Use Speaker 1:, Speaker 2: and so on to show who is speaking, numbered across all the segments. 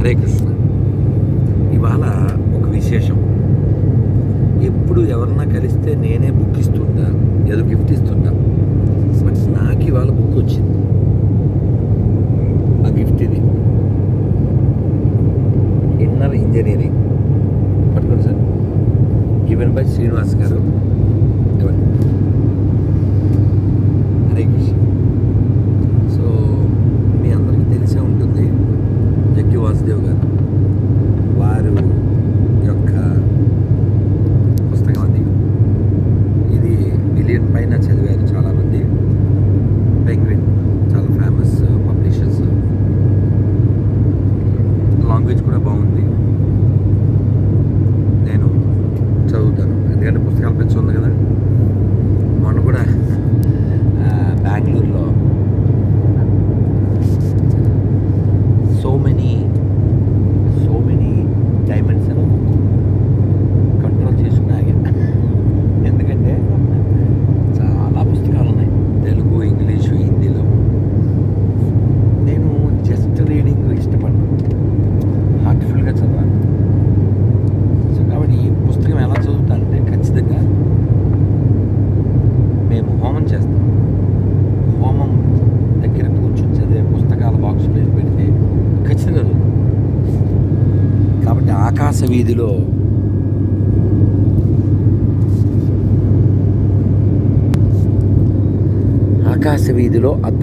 Speaker 1: హరే కృష్ణ. ఇవాళ ఒక విశేషం. ఎప్పుడు ఎవరన్నా కలిస్తే నేనే బుక్ ఇస్తుంటా ఏదో గిఫ్ట్ ఇస్తుంటా బట్ నాకు ఇవాళ బుక్ వచ్చింది. ఆ గిఫ్ట్ ఇది. ఇన్నర్ ఇంజనీరింగ్ పట్టుకోండి సార్. గివెన్ బై శ్రీనివాస్ గారు.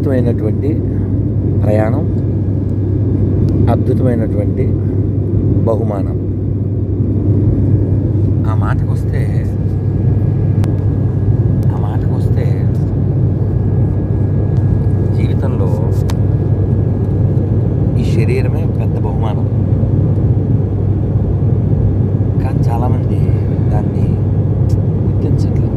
Speaker 1: అద్భుతమైనటువంటి ప్రయాణం అద్భుతమైనటువంటి బహుమానం. ఆ మాటకు వస్తే ఆ మాటకు వస్తే జీవితంలో ఈ శరీరమే పెద్ద బహుమానం. కానీ చాలామంది దాన్ని గుర్తించట్లేదు.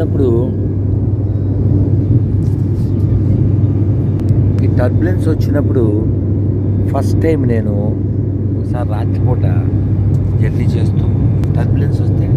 Speaker 1: వచ్చినప్పుడు ఈ టర్బులెన్స్ వచ్చినప్పుడు ఫస్ట్ టైం నేను ఒకసారి రాత్రిపూట జర్నీ చేస్తూ టర్బులెన్స్ వస్తే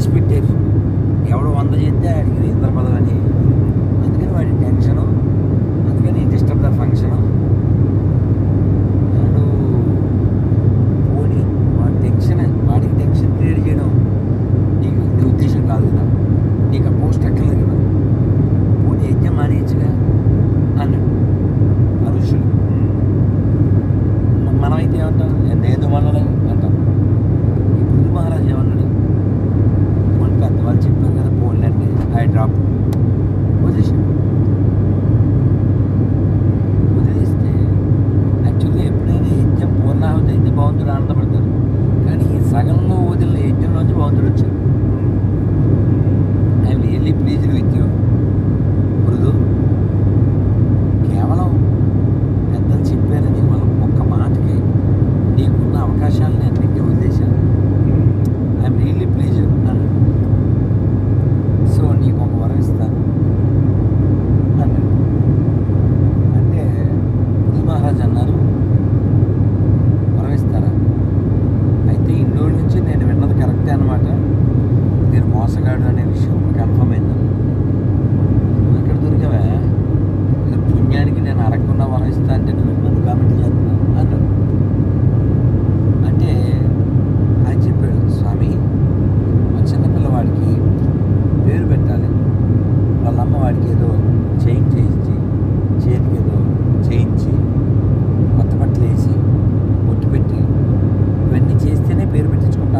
Speaker 1: రాసి పెట్టారు. ఎవడో వంద చేస్తే ఆడికి ఇద్దరు పదలని そう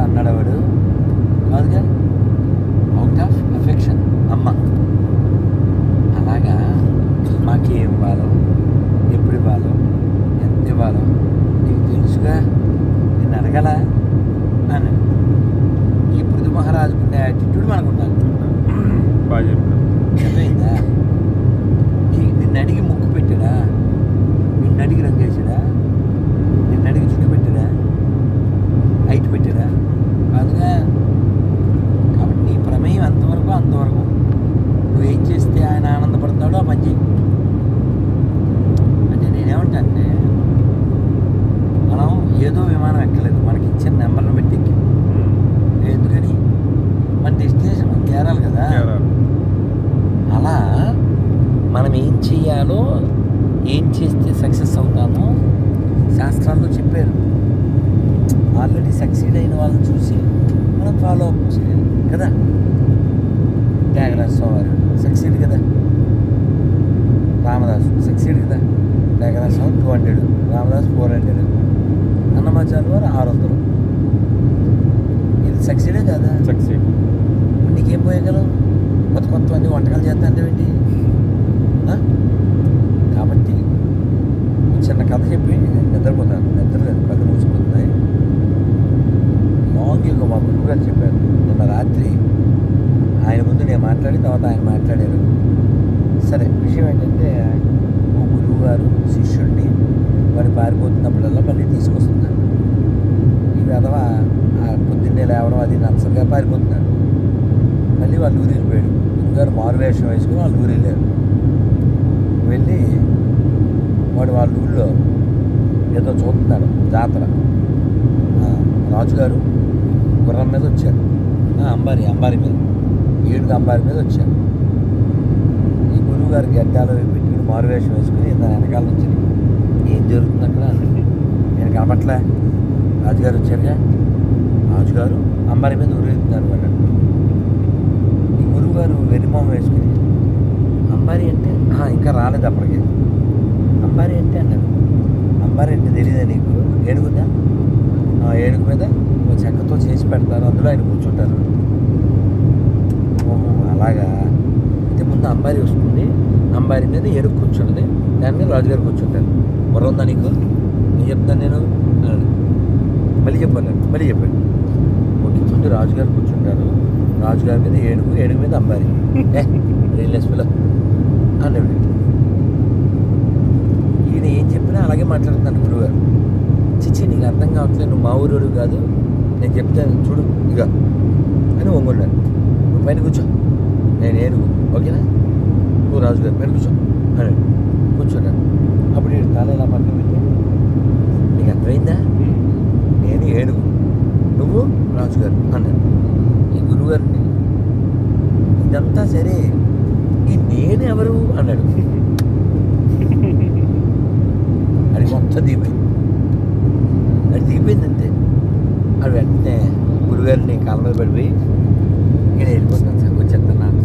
Speaker 1: అలా అన్నాడు వాడు కాదుగా అవుట్ ఆఫ్ అఫెక్షన్ అమ్మ. అలాగా మాకు ఏం ఇవ్వాలో ఎప్పుడు ఇవ్వాలో ఎంత ఇవ్వాలో నీకు తెలుసుగా? నేను అడగల? అని ఈ పృథు మహారాజుకునే యాటిట్యూడ్ మనకు ఉండాలి బాగా చెప్పారు Swami two hundred Ramadas four hundred Annamacharya వారు ఆరు వందలు. ఇది సక్సీడే కదా?
Speaker 2: సక్సెస్
Speaker 1: నీకేం పోయగలవు? కొత్త కొత్త అన్ని వంటకాలు చేస్తాంటే ఏంటి? ఆ? కాబట్టి చిన్న కథ చెప్పి నేను నిద్రపోతాను. నిద్ర లేదు కళ్ళు మూసిపోతున్నాయి లాంగ్ యొక్క మా గురువు గారు చెప్పారు. నిన్న రాత్రి ఆయన ముందు నేను మాట్లాడి తర్వాత ఆయన మాట్లాడారు. సరే విషయం ఏంటంటే గురువుగారు గురువు గారు శిష్యుడిని వాడు పారిపోతున్నప్పుడల్లా మళ్ళీ తీసుకొస్తున్నాడు ఈ విధవ ఆ పొద్దున్నే లేవడం అది నచ్చగా పారిపోతున్నాడు మళ్ళీ వాళ్ళు ఊరు వెళ్ళిపోయాడు గురుగారు మారు వేషం వేసుకుని వాళ్ళు ఊరు వెళ్ళారు. వెళ్ళి వాడు వాళ్ళ ఊళ్ళో ఏదో చూస్తున్నాడు జాతర. రాజుగారు గుర్రం మీద వచ్చారు. అంబారి అంబారి మీద ఏడుగు అంబారి మీద వచ్చారు. ఈ గురువు గారు గడ్డాలు మారువేషం వేషం వేసుకుని దాని వెనకాల నుంచి ఏం జరుగుతుంది అక్కడ? నేను కనపట్లే రాజుగారు వచ్చారుగా? రాజుగారు అంబారి మీద ఊరేగుతున్నారు వాళ్ళు ఈ గురువు గారు వేసుకుని అంబారి అంటే ఇంకా రాలేదు అప్పటికి. అంబారి అంటే అన్నాడు. అంబారి అంటే తెలియదా నీకు? ఏనుగుందా? ఆ ఏనుగు మీద చెక్కతో చేసి పెడతారు. అందులో ఆయన కూర్చుంటారు. ఓహో అలాగా? అయితే ముందు అంబారి వస్తుంది. అంబారి మీద ఏనుగు కూర్చుంటుంది దాని మీద రాజుగారు కూర్చుంటారు. బుర్ర ఉందా నీకు? నేను చెప్తాను నేను మళ్ళీ చెప్పాను మళ్ళీ చెప్పాడు. ఓకే ముందు రాజుగారు కూర్చుంటారు. రాజుగారి మీద ఏనుగు ఏనుగు మీద అంబారి. ఏ రియల్లెస్ పిల్ల అన్నాడు. ఈయన ఏం చెప్పినా అలాగే మాట్లాడుతున్నాడు గురువుగారు. చిచ్చి నీకు అర్థం కావట్లేదు నువ్వు మా ఊరు కాదు. నేను చెప్తాను చూడు ఇక అని ఒంగున్నాను నువ్వు పైన కూర్చో. నేను ఏనుగు ఓకేనా? నువ్వు రాజుగారు పైన కూర్చో అన్నాడు కూర్చున్నాడు అప్పుడు తల ఇలా పక్కన పెట్టి నీకు అర్థమైందా నేను ఏనుగు నువ్వు రాజుగారు అన్నాడు ఈ గురువుగారిని ఇదంతా సరే ఈ నేను ఎవరు అన్నాడు అది మొత్తం దిగిపోయింది అది దిగిపోయింది అంతే అది వెంటనే గురుగారిని మీద పడిపోయి నేను వెళ్ళిపోతాను సార్ వచ్చేస్తాను